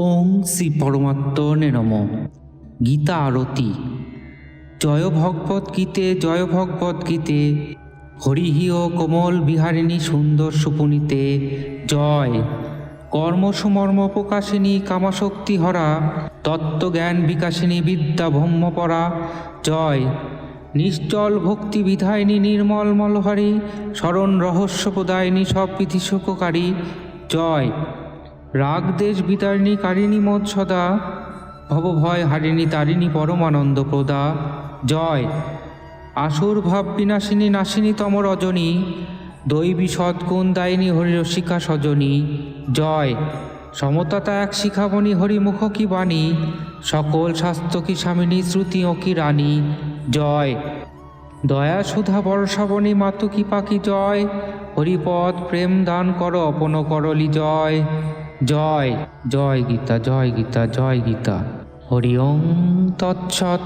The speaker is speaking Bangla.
ওং শ্রী পরমাত্মনে নম। গীতা আরতি। জয় ভগবত গীতে, জয় ভগবত গীতে। হরিহিও কোমল বিহারিণী সুন্দর সুপুনিতে। জয়। কর্মসুমর্ম প্রকাশিনী কামাশক্তি হরা। তত্ত্বজ্ঞান বিকাশিনী বিদ্যা ব্রহ্মপরা জয়। নিশ্চল ভক্তি বিধায়িনী নির্মল মলহারী। স্মরণ রহস্য প্রদায়িনী সব বিধি সুখকারী জয়। রাগ দেশ বিতারিণী কারিণী মত সদা ভবভয় হারিণী তারিণী পরমানন্দ প্রদা। জয়। আসুর ভাব বিনাশিনী নাশিনী তম রজনী দৈবী সৎগুণ দায়িনী হরিরসিকা সজনী। জয়। সমতাতা এক শিখামণি হরিমুখ কি বাণী, সকল স্বাস্থ্য কি স্বামিনী, শ্রুতি ও কি রানী জয়। দয়া সুধা বর্ষাবনী মাতু কি পাখি জয়, হরিপদ প্রেম দান কর, অপন করলি জয়। জয় জয় গীতা জয় গীতা জয় গীতা। হরি ওম তৎসৎ।